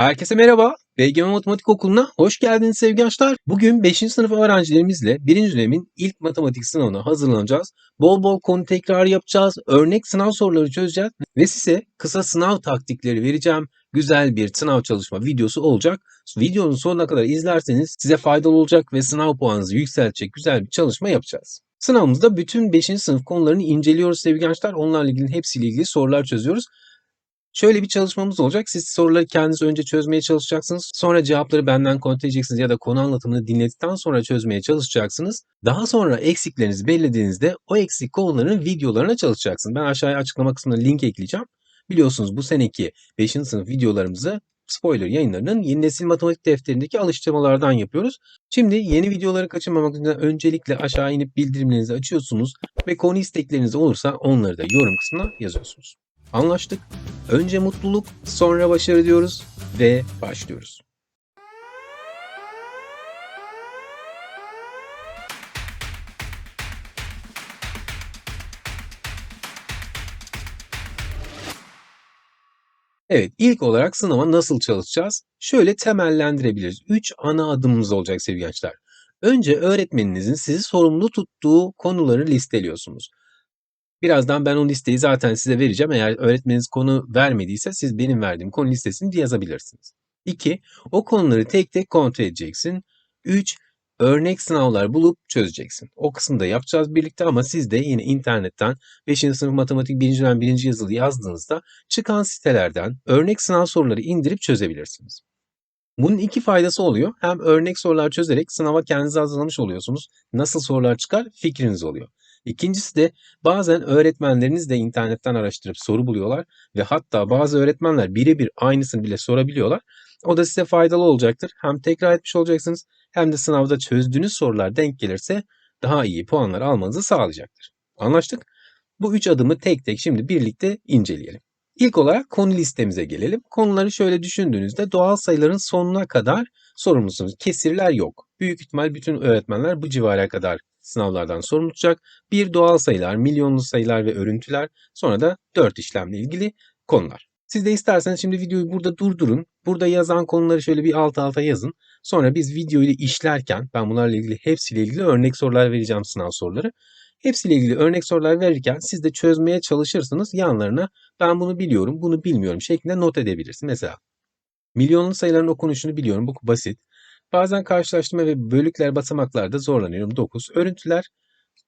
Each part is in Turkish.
Herkese merhaba. BGM Matematik Okulu'na hoş geldiniz sevgili gençler. Bugün 5. sınıf öğrencilerimizle 1. dönemin ilk matematik sınavına hazırlanacağız. Bol bol konu tekrar yapacağız. Örnek sınav soruları çözeceğiz. Ve size kısa sınav taktikleri vereceğim. Güzel bir sınav çalışma videosu olacak. Videonun sonuna kadar izlerseniz size faydalı olacak ve sınav puanınızı yükseltecek güzel bir çalışma yapacağız. Sınavımızda bütün 5. sınıf konularını inceliyoruz sevgili gençler. Onlarla ilgili hepsiyle ilgili sorular çözüyoruz. Şöyle bir çalışmamız olacak. Siz soruları kendiniz önce çözmeye çalışacaksınız. Sonra cevapları benden kontrol edeceksiniz ya da konu anlatımını dinledikten sonra çözmeye çalışacaksınız. Daha sonra eksiklerinizi belirlediğinizde o eksik konuların videolarına çalışacaksınız. Ben aşağıya açıklama kısmına link ekleyeceğim. Biliyorsunuz bu seneki 5. sınıf videolarımızı spoiler yayınlarının yeni nesil matematik defterindeki alıştırmalardan yapıyoruz. Şimdi yeni videoları kaçırmamak için öncelikle aşağı inip bildirimlerinizi açıyorsunuz ve konu istekleriniz olursa onları da yorum kısmına yazıyorsunuz. Anlaştık. Önce mutluluk, sonra başarı diyoruz ve başlıyoruz. Evet, ilk olarak sınava nasıl çalışacağız? Şöyle temellendirebiliriz. 3 ana adımımız olacak sevgili gençler. Önce öğretmeninizin sizi sorumlu tuttuğu konuları listeliyorsunuz. Birazdan ben o listeyi zaten size vereceğim. Eğer öğretmeniniz konu vermediyse siz benim verdiğim konu listesini yazabilirsiniz. 2. O konuları tek tek kontrol edeceksin. 3. Örnek sınavlar bulup çözeceksin. O kısmı da yapacağız birlikte ama siz de yine internetten 5. sınıf matematik 1. dönem 1. yazılı yazdığınızda çıkan sitelerden örnek sınav soruları indirip çözebilirsiniz. Bunun iki faydası oluyor. Hem örnek sorular çözerek sınava kendinizi hazırlamış oluyorsunuz. Nasıl sorular çıkar fikriniz oluyor. İkincisi de bazen öğretmenleriniz de internetten araştırıp soru buluyorlar ve hatta bazı öğretmenler birebir aynısını bile sorabiliyorlar. O da size faydalı olacaktır. Hem tekrar etmiş olacaksınız hem de sınavda çözdüğünüz sorular denk gelirse daha iyi puanlar almanızı sağlayacaktır. Anlaştık? Bu üç adımı tek tek şimdi birlikte inceleyelim. İlk olarak konu listemize gelelim. Konuları şöyle düşündüğünüzde doğal sayıların sonuna kadar sorumlusunuz. Kesirler yok. Büyük ihtimal bütün öğretmenler bu civara kadar sınavlardan sorumlu. Bir doğal sayılar, milyonlu sayılar ve örüntüler. Sonra da dört işlemle ilgili konular. Siz de isterseniz şimdi videoyu burada durdurun. Burada yazan konuları şöyle bir alt alta yazın. Sonra biz videoyu işlerken ben bunlarla ilgili hepsiyle ilgili örnek sorular vereceğim sınav soruları. Hepsiyle ilgili örnek sorular verirken siz de çözmeye çalışırsınız. Yanlarına ben bunu biliyorum, bunu bilmiyorum şeklinde not edebilirsiniz. Mesela milyonlu sayıların okunuşunu biliyorum. Bu basit. Bazen karşılaştırma ve bölükler basamaklarda zorlanıyorum. 9. Örüntüler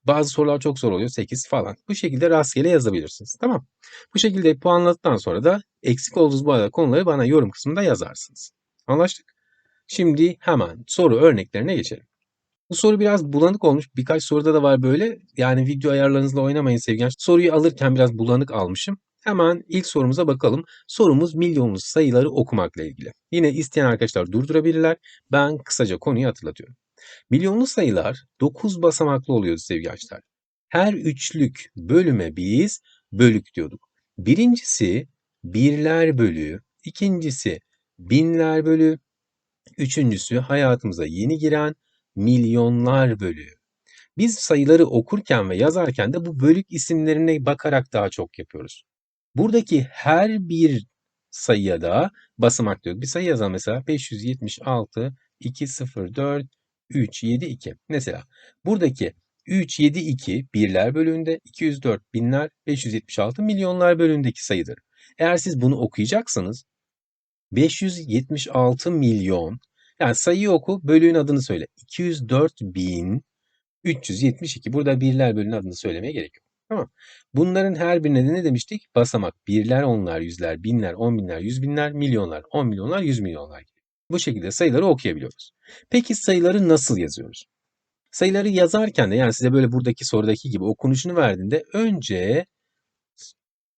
bazı sorular çok zor oluyor. 8 falan. Bu şekilde rastgele yazabilirsiniz. Tamam. Bu şekilde puanladıktan sonra da eksik olduğunuz bu arada konuları bana yorum kısmında yazarsınız. Anlaştık? Şimdi hemen soru örneklerine geçelim. Bu soru biraz bulanık olmuş. Birkaç soruda da var böyle. Yani video ayarlarınızla oynamayın sevgili Soruyu alırken biraz bulanık almışım. Hemen ilk sorumuza bakalım. Sorumuz milyonlu sayıları okumakla ilgili. Yine isteyen arkadaşlar durdurabilirler. Ben kısaca konuyu hatırlatıyorum. Milyonlu sayılar 9 basamaklı oluyordu sevgili gençler. Her üçlük bölüme biz bölük diyorduk. Birincisi birler bölüğü, ikincisi binler bölüğü, üçüncüsü hayatımıza yeni giren milyonlar bölüğü. Biz sayıları okurken ve yazarken de bu bölük isimlerine bakarak daha çok yapıyoruz. Buradaki her bir sayıya da basamak diyor. Bir sayı yazalım mesela 576 204 3 7 2. Mesela buradaki 3 7 2 birler bölüğünde 204 binler 576 milyonlar bölüğündeki sayıdır. Eğer siz bunu okuyacaksanız 576 milyon yani sayıyı oku bölüğün adını söyle. 204 bin 372. Burada birler bölüğün adını söylemeye gerek yok. Tamam. Bunların her birine de ne demiştik? Basamak. Birler, onlar, yüzler, binler, on binler, yüz binler, milyonlar, on milyonlar, yüz milyonlar gibi. Bu şekilde sayıları okuyabiliyoruz. Peki sayıları nasıl yazıyoruz? Sayıları yazarken de yani size böyle buradaki sorudaki gibi okunuşunu verdiğinde önce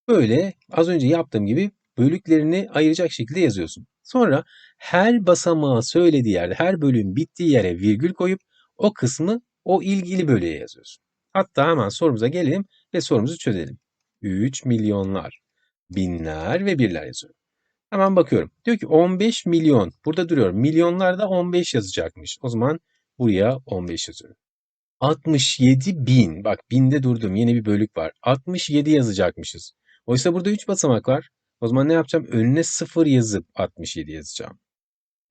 böyle az önce yaptığım gibi bölüklerini ayıracak şekilde yazıyorsun. Sonra her basamağı söylediği yerde, her bölüm bittiği yere virgül koyup o kısmı o ilgili bölüye yazıyorsun. Hatta hemen sorumuza gelelim ve sorumuzu çözelim. 3 milyonlar, binler ve birler yazıyorum. Hemen bakıyorum. Diyor ki 15 milyon. Burada duruyor. Milyonlarda 15 yazacakmış. O zaman buraya 15 yazıyorum. 67 bin. Bak binde durdum. Yeni bir bölük var. 67 yazacakmışız. Oysa burada 3 basamak var. O zaman ne yapacağım? Önüne 0 yazıp 67 yazacağım.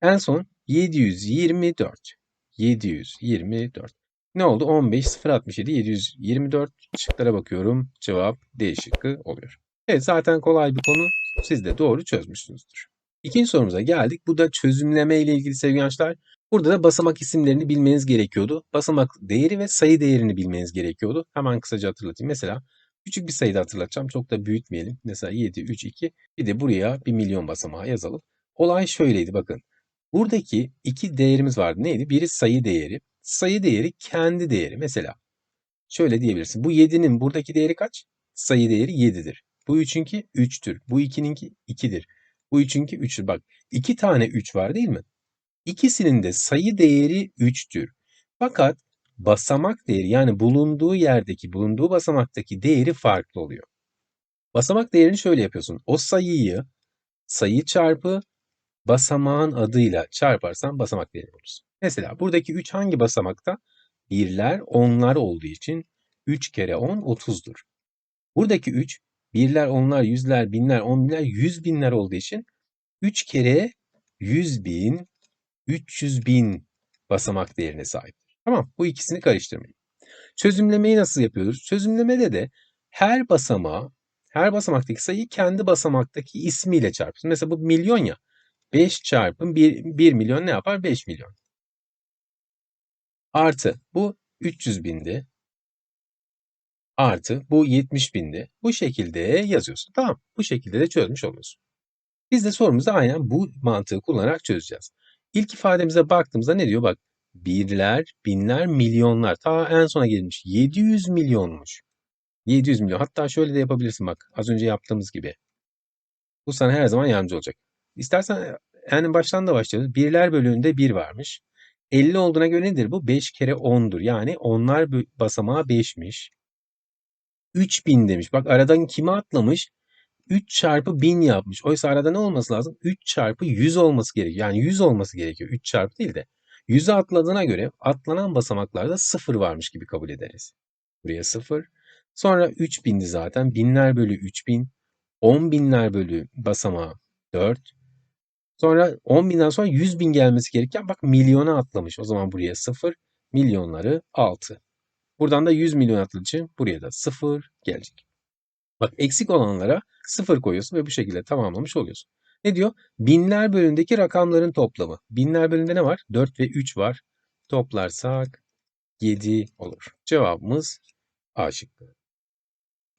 En son 724. 724. Ne oldu? 15, 0, 67, 724. Şıklara bakıyorum. Cevap D şıkkı oluyor. Evet zaten kolay bir konu. Siz de doğru çözmüşsünüzdür. İkinci sorumuza geldik. Bu da çözümleme ile ilgili sevgili gençler. Burada da basamak isimlerini bilmeniz gerekiyordu. Basamak değeri ve sayı değerini bilmeniz gerekiyordu. Hemen kısaca hatırlatayım. Mesela küçük bir sayıda hatırlatacağım. Çok da büyütmeyelim. Mesela 7, 3, 2. Bir de buraya 1 milyon basamağı yazalım. Olay şöyleydi bakın. Buradaki iki değerimiz vardı. Neydi? Biri sayı değeri. Sayı değeri kendi değeri. Mesela şöyle diyebilirsin. Bu 7'nin buradaki değeri kaç? Sayı değeri 7'dir. Bu 3'ünki 3'tür. Bu 2'ninki 2'dir. Bu 3'ünki 3'tür. Bak iki tane 3 var değil mi? İkisinin de sayı değeri 3'tür. Fakat basamak değeri yani bulunduğu yerdeki, bulunduğu basamaktaki değeri farklı oluyor. Basamak değerini şöyle yapıyorsun. O sayıyı sayı çarpı basamağın adıyla çarparsan basamak değeri bulursun. Mesela buradaki 3 hangi basamakta? Birler, onlar olduğu için 3 kere 10 30'dur. Buradaki 3 birler, onlar, yüzler, binler, on binler, yüz binler olduğu için 3 kere 100 bin, 300 bin basamak değerine sahiptir. Tamam bu ikisini karıştırmayın. Çözümlemeyi nasıl yapıyoruz? Çözümlemede de her basamağı, her basamaktaki sayıyı kendi basamaktaki ismiyle çarpıyorsun. Mesela bu milyon ya. 5 çarpı 1, 1 milyon ne yapar? 5 milyon. Artı bu 300 bindi. Artı bu 70 bindi. Bu şekilde yazıyorsun. Tamam. Bu şekilde de çözmüş oluyorsun. Biz de sorumuzu aynen bu mantığı kullanarak çözeceğiz. İlk ifademize baktığımızda ne diyor? Bak birler, binler, milyonlar. Ta en sona gelmiş. 700 milyonmuş. 700 milyon. Hatta şöyle de yapabilirsin bak. Az önce yaptığımız gibi. Bu sana her zaman yardımcı olacak. İstersen yani baştan da başlayalım. Birler bölüğünde 1 varmış. 50 olduğuna göre nedir bu? 5 kere 10'dur. Yani onlar basamağı 5'miş. 3000 demiş. Bak aradan kimi atlamış? 3 çarpı 1000 yapmış. Oysa arada ne olması lazım? 3 çarpı 100 olması gerekiyor. Yani 100 olması gerekiyor. 3 çarpı değil de. 100'e atladığına göre atlanan basamaklarda 0 varmış gibi kabul ederiz. Buraya 0. Sonra 3000'di zaten. Binler bölü 3000. 10 binler bölü basamağı 4. Sonra 10 binden sonra 100 bin gelmesi gereken bak milyona atlamış. O zaman buraya 0. Milyonları 6. Buradan da 100 milyon için buraya da 0 gelecek. Bak eksik olanlara 0 koyuyorsun ve bu şekilde tamamlamış oluyorsun. Ne diyor? Binler bölümündeki rakamların toplamı. Binler bölümünde ne var? 4 ve 3 var. Toplarsak 7 olur. Cevabımız A şıkkı.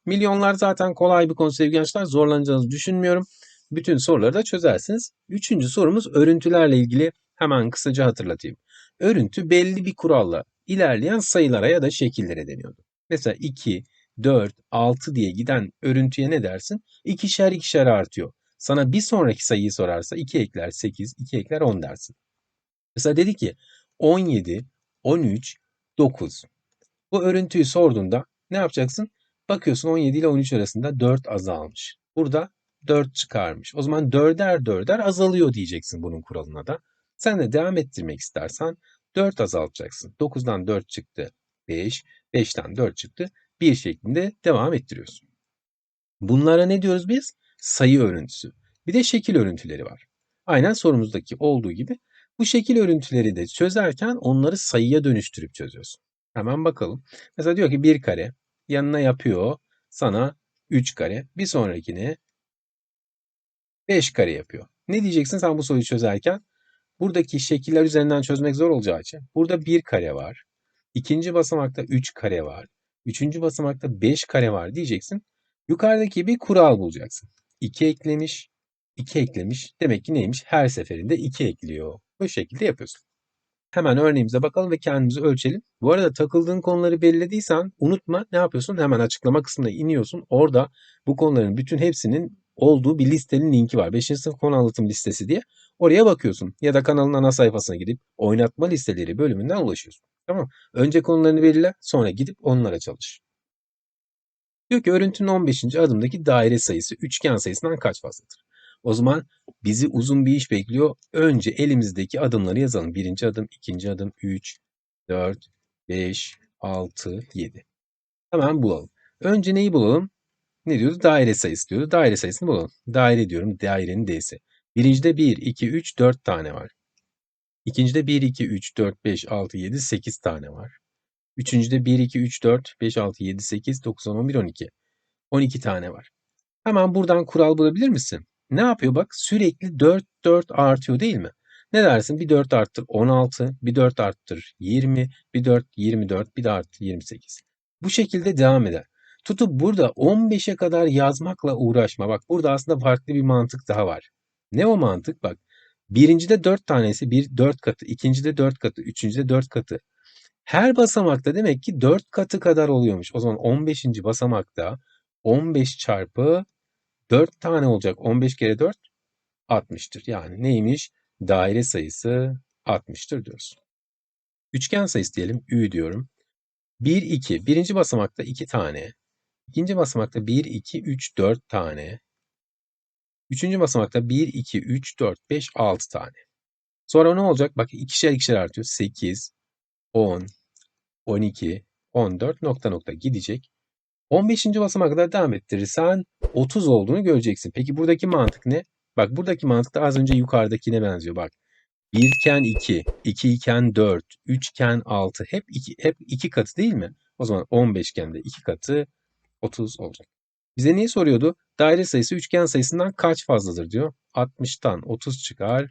Milyonlar zaten kolay bir konu sevgili gençler. Zorlanacağınızı düşünmüyorum. Bütün soruları da çözersiniz. Üçüncü sorumuz örüntülerle ilgili. Hemen kısaca hatırlatayım. Örüntü belli bir kuralla ilerleyen sayılara ya da şekillere deniyordu. Mesela 2, 4, 6 diye giden örüntüye ne dersin? İkişer ikişer artıyor. Sana bir sonraki sayıyı sorarsa 2 ekler 8, 2 ekler 10 dersin. Mesela dedi ki 17, 13, 9. Bu örüntüyü sorduğunda ne yapacaksın? Bakıyorsun 17 ile 13 arasında 4 azalmış. Burada 4 çıkarmış. O zaman 4'er 4'er azalıyor diyeceksin bunun kuralına da. Sen de devam ettirmek istersen 4 azaltacaksın. 9'dan 4 çıktı 5, 5'ten 4 çıktı 1 şeklinde devam ettiriyorsun. Bunlara ne diyoruz biz? Sayı örüntüsü. Bir de şekil örüntüleri var. Aynen sorumuzdaki olduğu gibi bu şekil örüntüleri de çözerken onları sayıya dönüştürüp çözüyorsun. Hemen bakalım. Mesela diyor ki 1 kare yanına yapıyor sana 3 kare. Bir sonrakine 5 kare yapıyor. Ne diyeceksin sen bu soruyu çözerken? Buradaki şekiller üzerinden çözmek zor olacağı için burada 1 kare var. İkinci basamakta 3 kare var. Üçüncü basamakta 5 kare var diyeceksin. Yukarıdaki bir kural bulacaksın. 2 eklemiş, 2 eklemiş. Demek ki neymiş? Her seferinde 2 ekliyor. Bu şekilde yapıyorsun. Hemen örneğimize bakalım ve kendimizi ölçelim. Bu arada takıldığın konuları belirlediysen unutma ne yapıyorsun? Hemen açıklama kısmına iniyorsun. Orada bu konuların bütün hepsinin olduğu bir listenin linki var. 5. sınıf konu anlatım listesi diye. Oraya bakıyorsun. Ya da kanalın ana sayfasına gidip oynatma listeleri bölümünden ulaşıyorsun. Tamam Önce konularını belirle sonra gidip onlara çalış. Diyor ki örüntünün 15. adımdaki daire sayısı üçgen sayısından kaç fazladır? O zaman bizi uzun bir iş bekliyor. Önce elimizdeki adımları yazalım. Birinci adım, ikinci adım, 3, 4, 5, 6, 7. Hemen bulalım. Önce neyi bulalım? Ne diyordu? Daire sayısı diyordu. Daire sayısını bulalım. Daire diyorum. Dairenin D'si. Birincide 1, 2, 3, 4 tane var. İkincide 1, 2, 3, 4, 5, 6, 7, 8 tane var. Üçüncüde 1, 2, 3, 4, 5, 6, 7, 8, 9, 10, 11, 12. 12 tane var. Hemen buradan kural bulabilir misin? Ne yapıyor bak? Sürekli 4, 4 artıyor değil mi? Ne dersin? Bir 4 arttır 16, bir 4 arttır 20, bir 4 24, bir de arttır 28. Bu şekilde devam eder. Tutup burada 15'e kadar yazmakla uğraşma. Bak burada aslında farklı bir mantık daha var. Ne o mantık? Bak birincide 4 tanesi bir 4 katı, ikincide 4 katı, üçüncüde 4 katı. Her basamakta demek ki 4 katı kadar oluyormuş. O zaman 15. basamakta 15 çarpı 4 tane olacak. 15 kere 4 60'tır. Yani neymiş? Daire sayısı 60'tır diyoruz. Üçgen sayısı diyelim. Ü diyorum. 1, 2. Birinci basamakta 2 tane. İkinci basamakta 1, 2, 3, 4 tane. Üçüncü basamakta 1, 2, 3, 4, 5, 6 tane. Sonra ne olacak? Bak ikişer ikişer artıyor. 8, 10, 12, 14 nokta nokta gidecek. 15. basamağa kadar devam ettirirsen 30 olduğunu göreceksin. Peki buradaki mantık ne? Bak buradaki mantık da az önce yukarıdakine benziyor. Bak 1 iken 2, 2 iken 4, 3 iken 6 hep 2, hep 2 katı değil mi? O zaman 15 iken de 2 katı 30 olacak. Bize neyi soruyordu? Daire sayısı üçgen sayısından kaç fazladır diyor. 60'tan 30 çıkar.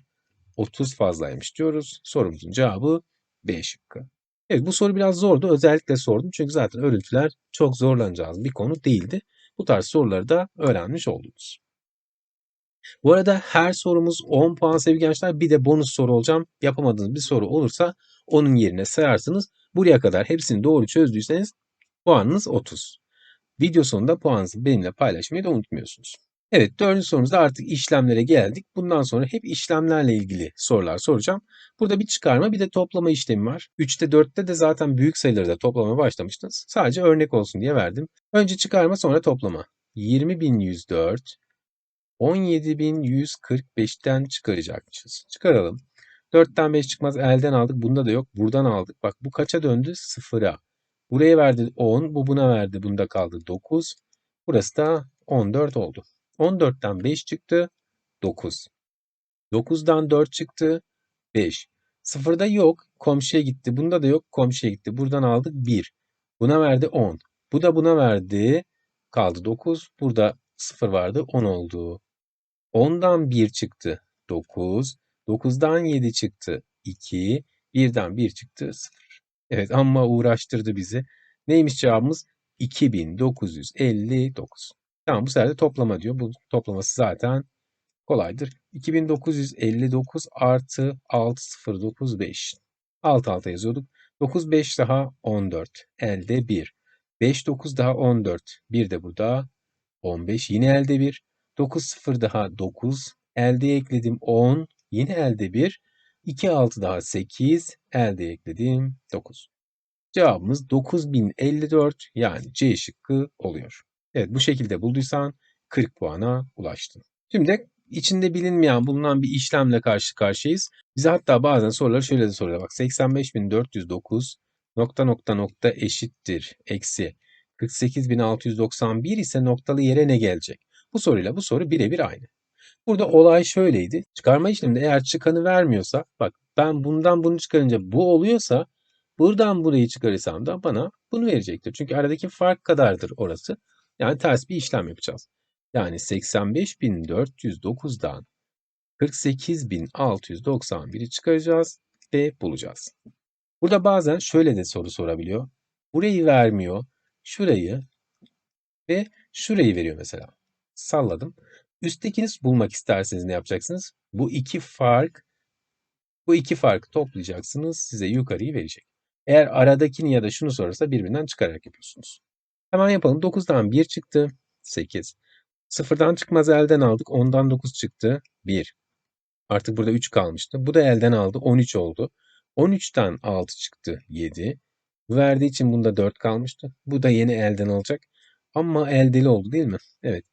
30 fazlaymış diyoruz. Sorumuzun cevabı B şıkkı. Evet bu soru biraz zordu. Özellikle sordum çünkü zaten örüntüler çok zorlanacağız bir konu değildi. Bu tarz soruları da öğrenmiş oldunuz. Bu arada her sorumuz 10 puan sevgili gençler. Bir de bonus soru olacağım. Yapamadığınız bir soru olursa onun yerine sayarsınız. Buraya kadar hepsini doğru çözdüyseniz puanınız 30. Video sonunda puanınızı benimle paylaşmayı da unutmuyorsunuz. Evet dördüncü sorumuzda artık işlemlere geldik. Bundan sonra hep işlemlerle ilgili sorular soracağım. Burada bir çıkarma bir de toplama işlemi var. 3'te 4'te de zaten büyük sayıları da toplamaya başlamıştınız. Sadece örnek olsun diye verdim. Önce çıkarma sonra toplama. 20.104 17.145'ten çıkaracakmışız. Çıkaralım. 4'ten 5 çıkmaz elden aldık. Bunda da yok. Buradan aldık. Bak bu kaça döndü? Sıfıra. Buraya verdi 10. Bu buna verdi. Bunda kaldı 9. Burası da 14 oldu. 14'ten 5 çıktı. 9. 9'dan 4 çıktı. 5. Sıfırda yok. Komşuya gitti. Bunda da yok. Komşuya gitti. Buradan aldık 1. Buna verdi 10. Bu da buna verdi. Kaldı 9. Burada 0 vardı. 10 oldu. 10'dan 1 çıktı. 9. 9'dan 7 çıktı. 2. 1'den 1 çıktı. 0. Evet amma uğraştırdı bizi. Neymiş cevabımız? 2959. Tamam bu sefer de toplama diyor. Bu toplaması zaten kolaydır. 2959 artı 6095. Alt alta yazıyorduk. 9 5 daha 14. Elde 1. 5 9 daha 14. 1 de burada 15. Yine elde 1. 9 0 daha 9. Elde ekledim 10. Yine elde 1. 2 6 daha 8. Elde ekledim 9. Cevabımız 9054 yani C şıkkı oluyor. Evet bu şekilde bulduysan 40 puana ulaştın. Şimdi içinde bilinmeyen bulunan bir işlemle karşı karşıyayız. Bize hatta bazen soruları şöyle de soruyor. Bak 85409 nokta nokta nokta eşittir eksi 48691 ise noktalı yere ne gelecek? Bu soruyla bu soru birebir aynı. Burada olay şöyleydi. Çıkarma işleminde eğer çıkanı vermiyorsa bak ben bundan bunu çıkarınca bu oluyorsa buradan burayı çıkarırsam da bana bunu verecektir. Çünkü aradaki fark kadardır orası. Yani ters bir işlem yapacağız. Yani 85.409'dan 48.691'i çıkaracağız ve bulacağız. Burada bazen şöyle de soru sorabiliyor. Burayı vermiyor, şurayı ve şurayı veriyor mesela. Salladım. Üsttekini bulmak isterseniz ne yapacaksınız? Bu iki fark bu iki farkı toplayacaksınız. Size yukarıyı verecek. Eğer aradakini ya da şunu sorarsa birbirinden çıkararak yapıyorsunuz. Hemen yapalım. 9'dan 1 çıktı. 8. Sıfırdan çıkmaz elden aldık. 10'dan 9 çıktı. 1. Artık burada 3 kalmıştı. Bu da elden aldı. 13 oldu. 13'ten 6 çıktı. 7. Bu verdiği için bunda 4 kalmıştı. Bu da yeni elden alacak. Ama eldeli oldu değil mi? Evet.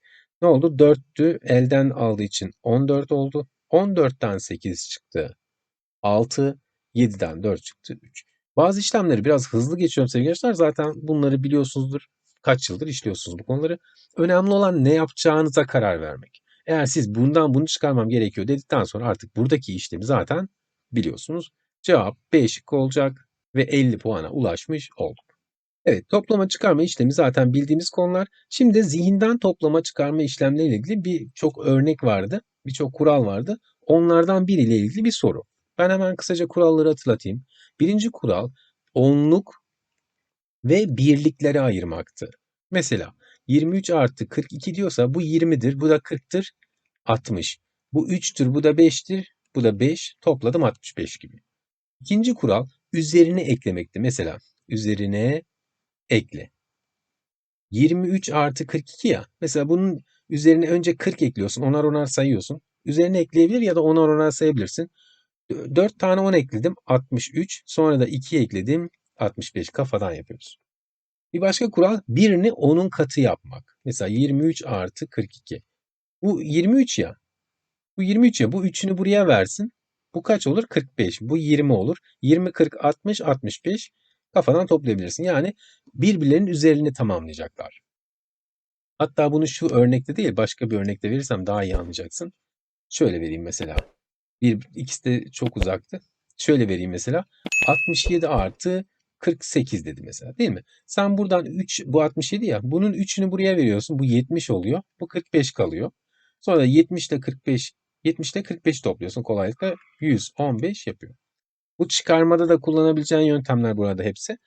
Ne oldu? 4'tü. Elden aldığı için 14 oldu. 14'ten 8 çıktı. 6. 7'den 4 çıktı. 3. Bazı işlemleri biraz hızlı geçiyorum sevgili gençler. Zaten bunları biliyorsunuzdur. Kaç yıldır işliyorsunuz bu konuları. Önemli olan ne yapacağınıza karar vermek. Eğer siz bundan bunu çıkarmam gerekiyor dedikten sonra artık buradaki işlemi zaten biliyorsunuz. Cevap B şıkkı olacak ve 50 puana ulaşmış olduk. Evet, toplama çıkarma işlemi zaten bildiğimiz konular. Şimdi de zihinden toplama çıkarma işlemleriyle ilgili birçok örnek vardı, birçok kural vardı. Onlardan biriyle ilgili bir soru. Ben hemen kısaca kuralları hatırlatayım. Birinci kural onluk ve birliklere ayırmaktı. Mesela 23 artı 42 diyorsa bu 20'dir, bu da 40'tır, 60. Bu 3'tür, bu da 5'tir, bu da 5, topladım 65 gibi. İkinci kural üzerine eklemekti. Mesela üzerine ekle. 23 artı 42 ya. Mesela bunun üzerine önce 40 ekliyorsun. Onar onar sayıyorsun. Üzerine ekleyebilir ya da onar onar sayabilirsin. 4 tane 10 ekledim. 63. Sonra da 2 ekledim. 65 kafadan yapıyoruz. Bir başka kural birini 10'un katı yapmak. Mesela 23 artı 42. Bu 23 ya. Bu 23 ya. Bu 3'ünü buraya versin. Bu kaç olur? 45. Bu 20 olur. 20, 40, 60, 65 kafadan toplayabilirsin. Yani birbirlerinin üzerini tamamlayacaklar. Hatta bunu şu örnekte değil başka bir örnekte verirsem daha iyi anlayacaksın. Şöyle vereyim mesela. Bir, ikisi de çok uzaktı. Şöyle vereyim mesela. 67 artı 48 dedi mesela değil mi? Sen buradan 3 bu 67 ya bunun 3'ünü buraya veriyorsun. Bu 70 oluyor. Bu 45 kalıyor. Sonra 70 ile 45 70 ile 45 topluyorsun kolaylıkla 115 yapıyor. Bu çıkarmada da kullanabileceğin yöntemler burada hepsi.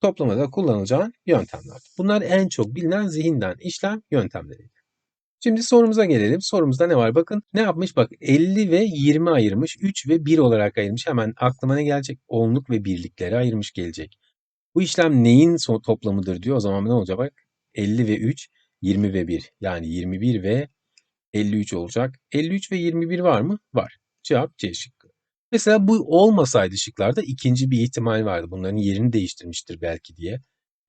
Toplamada kullanılacağın yöntemler. Bunlar en çok bilinen zihinden işlem yöntemleri. Şimdi sorumuza gelelim. Sorumuzda ne var? Bakın ne yapmış? Bak 50 ve 20 ayırmış. 3 ve 1 olarak ayırmış. Hemen aklıma ne gelecek? Onluk ve birliklere ayırmış gelecek. Bu işlem neyin toplamıdır diyor. O zaman ne olacak? Bak 50 ve 3, 20 ve 1. Yani 21 ve 53 olacak. 53 ve 21 var mı? Var. Cevap C şıkkı. Mesela bu olmasaydı şıklarda ikinci bir ihtimal vardı. Bunların yerini değiştirmiştir belki diye.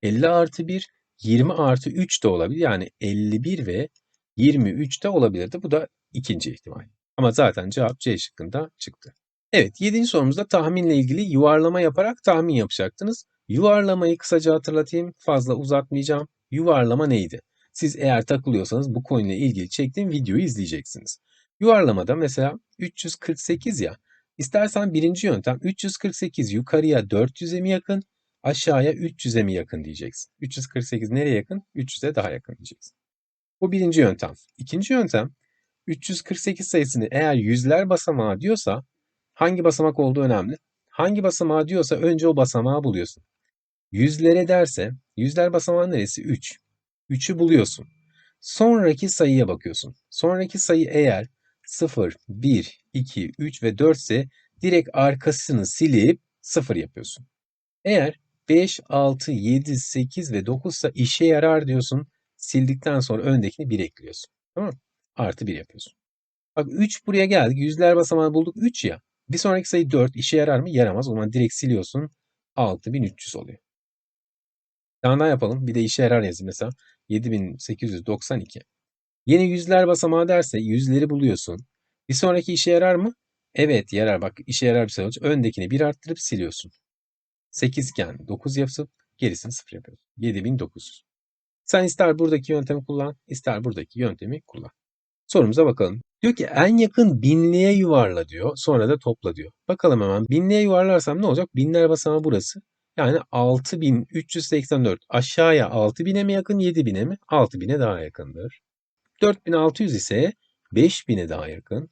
50 artı 1, 20 artı 3 de olabilir. Yani 51 ve 23 de olabilirdi. Bu da ikinci ihtimal. Ama zaten cevap C şıkkında çıktı. Evet, yedinci sorumuzda tahminle ilgili yuvarlama yaparak tahmin yapacaktınız. Yuvarlamayı kısaca hatırlatayım, fazla uzatmayacağım. Yuvarlama neydi? Siz eğer takılıyorsanız bu konuyla ilgili çektiğim videoyu izleyeceksiniz. Yuvarlamada mesela 348 ya, İstersen birinci yöntem 348 yukarıya 400'e mi yakın, aşağıya 300'e mi yakın diyeceksin. 348 nereye yakın? 300'e daha yakın diyeceksin. Bu birinci yöntem. İkinci yöntem 348 sayısını eğer yüzler basamağı diyorsa hangi basamak olduğu önemli. Hangi basamağı diyorsa önce o basamağı buluyorsun. Yüzlere derse yüzler basamağı neresi? 3. 3'ü buluyorsun. Sonraki sayıya bakıyorsun. Sonraki sayı eğer 0, 1, 2, 3 ve 4 ise direkt arkasını silip 0 yapıyorsun. Eğer 5, 6, 7, 8 ve 9 ise işe yarar diyorsun. Sildikten sonra öndekini 1 ekliyorsun. Tamam mı? Artı 1 yapıyorsun. Bak 3 buraya geldik. Yüzler basamağı bulduk 3 ya. Bir sonraki sayı 4 işe yarar mı? Yaramaz. O zaman direkt siliyorsun. 6300 oluyor. Bir tane daha yapalım. Bir de işe yarar yazayım mesela. 7892. Yeni yüzler basamağı derse yüzleri buluyorsun. Bir sonraki işe yarar mı? Evet yarar. Bak işe yarar bir sayı olacak. Öndekini 1 arttırıp siliyorsun. 8 iken 9 yapıp gerisini 0 yapıyorsun. 7900. Sen ister buradaki yöntemi kullan, ister buradaki yöntemi kullan. Sorumuza bakalım. Diyor ki en yakın binliğe yuvarla diyor. Sonra da topla diyor. Bakalım hemen. Binliğe yuvarlarsam ne olacak? Binler basamağı burası. Yani 6384. Aşağıya 6000'e mi yakın 7000'e mi? 6000'e daha yakındır. 4600 ise 5000'e daha yakın.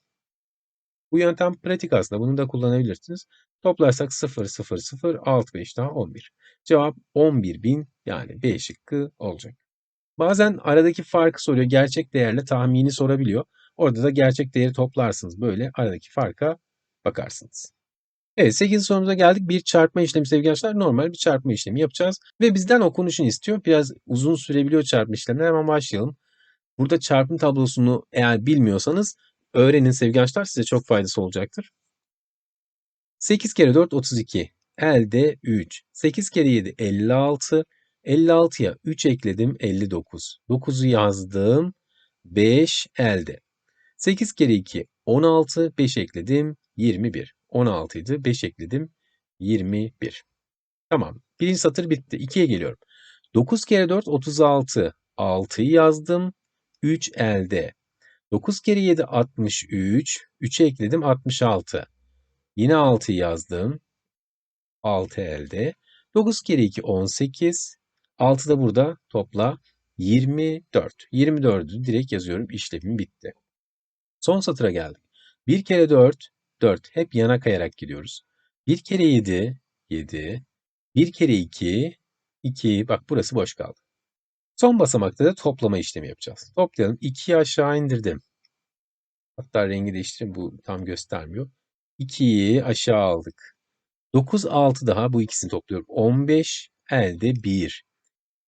Bu yöntem pratik aslında. Bunu da kullanabilirsiniz. Toplarsak 0, 0, 0, 6, 5 daha 11. Cevap 11.000 yani B şıkkı olacak. Bazen aradaki farkı soruyor. Gerçek değerle tahmini sorabiliyor. Orada da gerçek değeri toplarsınız. Böyle aradaki farka bakarsınız. Evet 8. sorumuza geldik. Bir çarpma işlemi sevgili arkadaşlar. Normal bir çarpma işlemi yapacağız. Ve bizden okunuşunu istiyor. Biraz uzun sürebiliyor çarpma işlemleri. Hemen başlayalım. Burada çarpım tablosunu eğer bilmiyorsanız öğrenin sevgili arkadaşlar size çok faydası olacaktır. 8 kere 4 32. Elde 3. 8 kere 7 56. 56'ya 3 ekledim 59. 9'u yazdım. 5 elde. 8 kere 2 16. 5 ekledim 21. 16 idi. 5 ekledim 21. Tamam. Birinci satır bitti. 2'ye geliyorum. 9 kere 4 36. 6'yı yazdım. 3 elde. 9 kere 7 63. 3'e ekledim 66. Yine 6'yı yazdım. 6 elde. 9 kere 2 18. 6 da burada topla 24. 24'ü direkt yazıyorum. İşlemim bitti. Son satıra geldik. 1 kere 4 4. Hep yana kayarak gidiyoruz. 1 kere 7 7. 1 kere 2 2. Bak burası boş kaldı. Son basamakta da toplama işlemi yapacağız. Toplayalım. 2'yi aşağı indirdim. Hatta rengi değiştireyim. Bu tam göstermiyor. 2'yi aşağı aldık. 9, 6 daha bu ikisini topluyorum. 15 elde 1.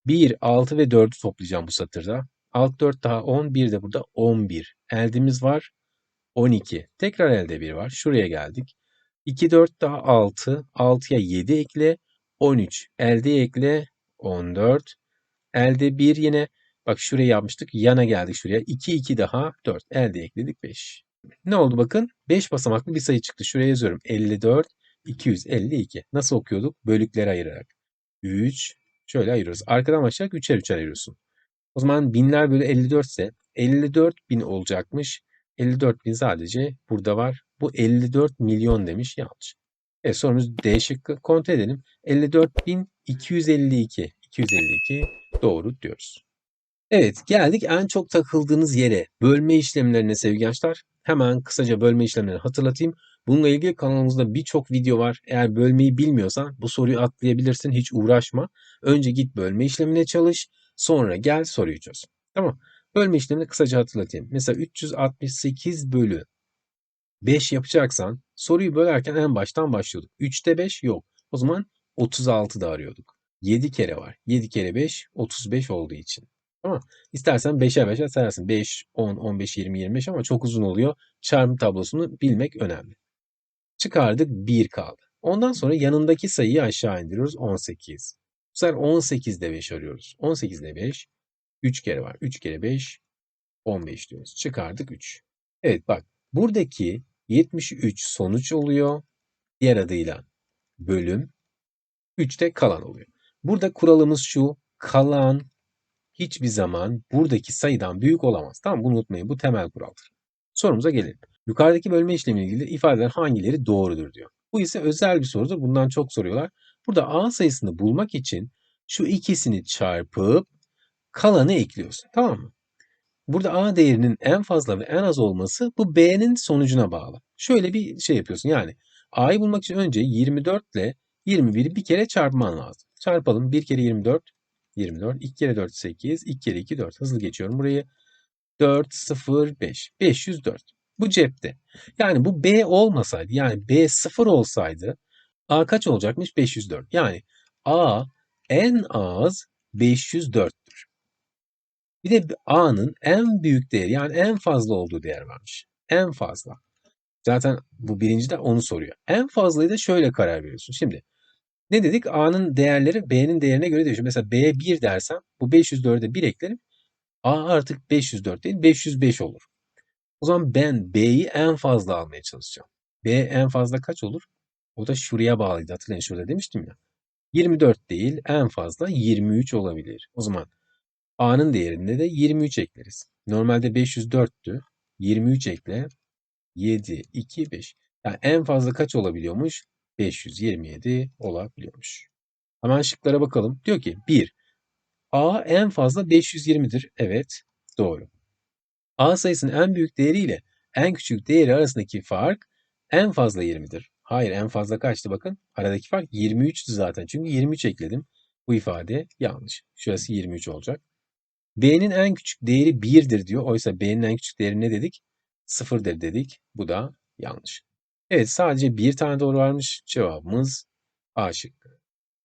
1, 6 ve 4'ü toplayacağım bu satırda. 6, 4 daha 10, 1 de burada 11. Eldimiz var 12. Tekrar elde 1 var. Şuraya geldik. 2, 4 daha 6. 6'ya 7 ekle. 13. Elde ekle. 14. Elde 1 yine. Bak şuraya yapmıştık. Yana geldik şuraya. 2, 2 daha 4. Elde ekledik 5. Ne oldu bakın? 5 basamaklı bir sayı çıktı. Şuraya yazıyorum. 54, 252. Nasıl okuyorduk? Bölüklere ayırarak. 3, şöyle ayırıyoruz. Arkadan başlayarak 3'er 3'er ayırıyorsun. O zaman binler bölü 54 ise 54 bin olacakmış. 54 bin sadece burada var. Bu 54 milyon demiş yanlış. Evet sorumuz D şıkkı. Kontrol edelim. 54 bin 252. 252 doğru diyoruz. Evet geldik en çok takıldığınız yere. Bölme işlemlerine sevgili gençler. Hemen kısaca bölme işlemlerini hatırlatayım. Bununla ilgili kanalımızda birçok video var. Eğer bölmeyi bilmiyorsan bu soruyu atlayabilirsin. Hiç uğraşma. Önce git bölme işlemine çalış. Sonra gel soruyu çöz. Tamam. Bölme işlemini kısaca hatırlatayım. Mesela 368 bölü 5 yapacaksan soruyu bölerken en baştan başlıyorduk. 3'te 5 yok. O zaman 36 da arıyorduk. 7 kere var. 7 kere 5 35 olduğu için. Tamam. İstersen 5'e 5'e sayarsın. 5, 10, 15, 20, 25 ama çok uzun oluyor. Çarpım tablosunu bilmek önemli. Çıkardık 1 kaldı. Ondan sonra yanındaki sayıyı aşağı indiriyoruz 18. Bu sefer 18'de 5 arıyoruz. 18'de 5 3 kere var. 3 kere 5 15 diyoruz. Çıkardık 3. Evet bak buradaki 73 sonuç oluyor. Diğer adıyla bölüm 3'te kalan oluyor. Burada kuralımız şu. Kalan hiçbir zaman buradaki sayıdan büyük olamaz. Tamam bunu unutmayın. Bu temel kuraldır. Sorumuza gelelim. Yukarıdaki bölme işlemiyle ilgili ifadeler hangileri doğrudur diyor. Bu ise özel bir sorudur. Bundan çok soruyorlar. Burada A sayısını bulmak için şu ikisini çarpıp kalanı ekliyorsun. Tamam mı? Burada A değerinin en fazla ve en az olması bu B'nin sonucuna bağlı. Şöyle bir şey yapıyorsun. Yani A'yı bulmak için önce 24 ile 21'i bir kere çarpman lazım. Çarpalım. 1 kere 24 24. 2 kere 4 8. 2 kere 2 4. Hızlı geçiyorum burayı. 4 0 5. 504. Bu cepte. Yani bu B olmasaydı yani B 0 olsaydı A kaç olacakmış? 504. Yani A en az 504'tür. Bir de A'nın en büyük değeri yani en fazla olduğu değer varmış. En fazla. Zaten bu birinci de onu soruyor. En fazlayı da şöyle karar veriyorsun. Şimdi ne dedik? A'nın değerleri B'nin değerine göre değişiyor. Mesela B 1 dersem bu 504'e 1 eklerim. A artık 504 değil 505 olur. O zaman ben B'yi en fazla almaya çalışacağım. B en fazla kaç olur? O da şuraya bağlıydı. Hatırlayın şurada demiştim ya. 24 değil en fazla 23 olabilir. O zaman A'nın değerinde de 23 ekleriz. Normalde 504'tü. 23 ekle. 7, 2, 5. Yani en fazla kaç olabiliyormuş? 527 olabiliyormuş. Hemen şıklara bakalım. Diyor ki 1. A en fazla 520'dir. Evet doğru. A sayısının en büyük değeriyle en küçük değeri arasındaki fark en fazla 20'dir. Hayır en fazla kaçtı bakın. Aradaki fark 23'tü zaten. Çünkü 23 ekledim. Bu ifade yanlış. Şurası 23 olacak. B'nin en küçük değeri 1'dir diyor. Oysa B'nin en küçük değeri ne dedik? 0'dır dedik. Bu da yanlış. Evet sadece bir tane doğru varmış. Cevabımız A şıkkı.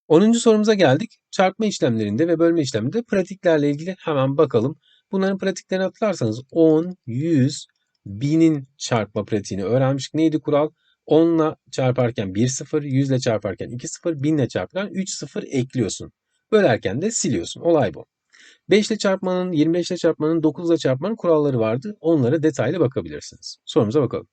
10. sorumuza geldik. Çarpma işlemlerinde ve bölme işlemlerinde pratiklerle ilgili hemen bakalım. Bunların pratiklerini hatırlarsanız 10, 100, 1000'in çarpma pratiğini öğrenmiştik. Neydi kural? 10 ile çarparken 1 0, 100 ile çarparken 2 0, 1000 ile çarparken 3 0 ekliyorsun. Bölerken de siliyorsun. Olay bu. 5 ile çarpmanın, 25 ile çarpmanın, 9 ile çarpmanın kuralları vardı. Onlara detaylı bakabilirsiniz. Sorumuza bakalım.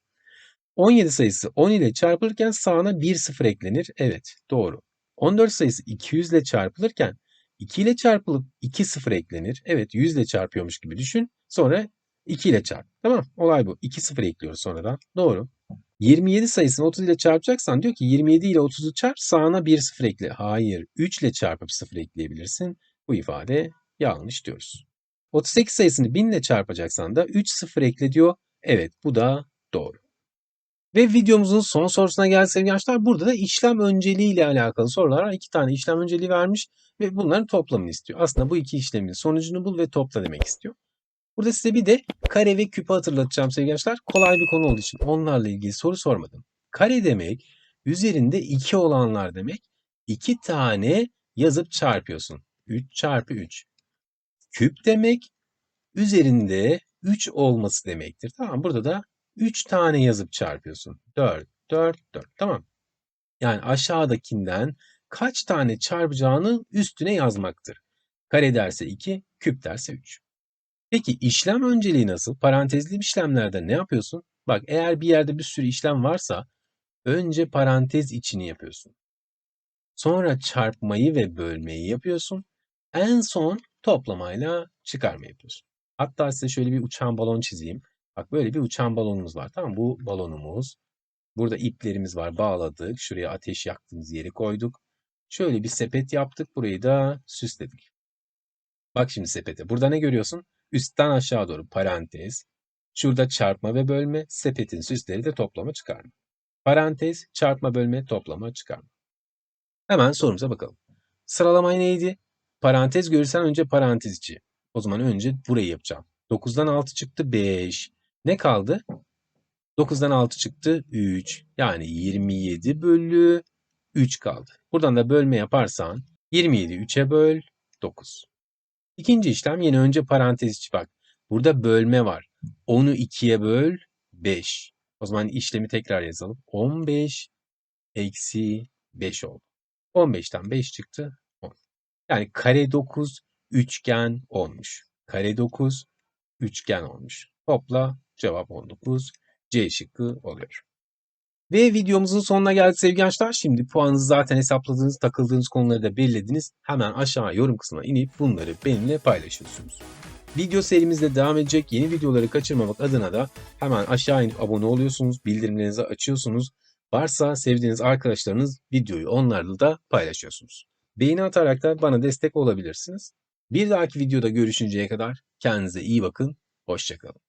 17 sayısı 10 ile çarpılırken sağına 1 0 eklenir. Evet doğru. 14 sayısı 200 ile çarpılırken 2 ile çarpılıp 2 sıfır eklenir. Evet 100 ile çarpıyormuş gibi düşün. Sonra 2 ile çarp. Tamam olay bu. 2 sıfır ekliyoruz sonradan. Doğru. 27 sayısını 30 ile çarpacaksan diyor ki 27 ile 30'u çarp sağına 1 sıfır ekle. Hayır 3 ile çarpıp 0 ekleyebilirsin. Bu ifade yanlış diyoruz. 38 sayısını 1000 ile çarpacaksan da 3 sıfır ekle diyor. Evet bu da doğru. Ve videomuzun son sorusuna geldik sevgili gençler. Burada da işlem önceliği ile alakalı sorular. İki tane işlem önceliği vermiş ve bunların toplamını istiyor. Aslında bu iki işlemin sonucunu bul ve topla demek istiyor. Burada size bir de kare ve küpü hatırlatacağım sevgili gençler. Kolay bir konu olduğu için onlarla ilgili soru sormadım. Kare demek üzerinde 2 olanlar demek. 2 tane yazıp çarpıyorsun. 3 çarpı 3. Küp demek üzerinde 3 olması demektir. Tamam burada da 3 tane yazıp çarpıyorsun. 4, 4, 4. Tamam. Yani aşağıdakinden kaç tane çarpacağını üstüne yazmaktır. Kare derse 2, küp derse 3. Peki işlem önceliği nasıl? Parantezli işlemlerde ne yapıyorsun? Bak eğer bir yerde bir sürü işlem varsa önce parantez içini yapıyorsun. Sonra çarpmayı ve bölmeyi yapıyorsun. En son toplamayla çıkarma yapıyorsun. Hatta size şöyle bir uçan balon çizeyim. Bak böyle bir uçan balonumuz var. Tamam? Bu balonumuz. Burada iplerimiz var. Bağladık. Şuraya ateş yaktığımız yeri koyduk. Şöyle bir sepet yaptık. Burayı da süsledik. Bak şimdi sepete. Burada ne görüyorsun? Üstten aşağı doğru parantez. Şurada çarpma ve bölme. Sepetin süsleri de toplama çıkarma. Parantez, çarpma, bölme, toplama, çıkarma. Hemen sorumuza bakalım. Sıralama neydi? Parantez görürsen önce parantez içi. O zaman önce burayı yapacağım. 9'dan 6 çıktı 5. Ne kaldı? 9'dan 6 çıktı 3. Yani 27 bölü 3 kaldı. Buradan da bölme yaparsan 27 3'e böl 9. İkinci işlem yine önce parantez içi bak. Burada bölme var. 10'u 2'ye böl 5. O zaman işlemi tekrar yazalım. 15 eksi 5 oldu. 15'ten 5 çıktı 10. Yani kare 9 üçgen olmuş. Kare 9 üçgen olmuş. Topla cevap 19. C şıkkı oluyor. Ve videomuzun sonuna geldik sevgili gençler. Şimdi puanınızı zaten hesapladığınız, takıldığınız konuları da belirlediniz. Hemen aşağı yorum kısmına inip bunları benimle paylaşıyorsunuz. Video serimizde devam edecek yeni videoları kaçırmamak adına da hemen aşağı inip abone oluyorsunuz, bildirimlerinizi açıyorsunuz. Varsa sevdiğiniz arkadaşlarınız videoyu onlarla da paylaşıyorsunuz. Beğeni atarak da bana destek olabilirsiniz. Bir dahaki videoda görüşünceye kadar kendinize iyi bakın, hoşçakalın.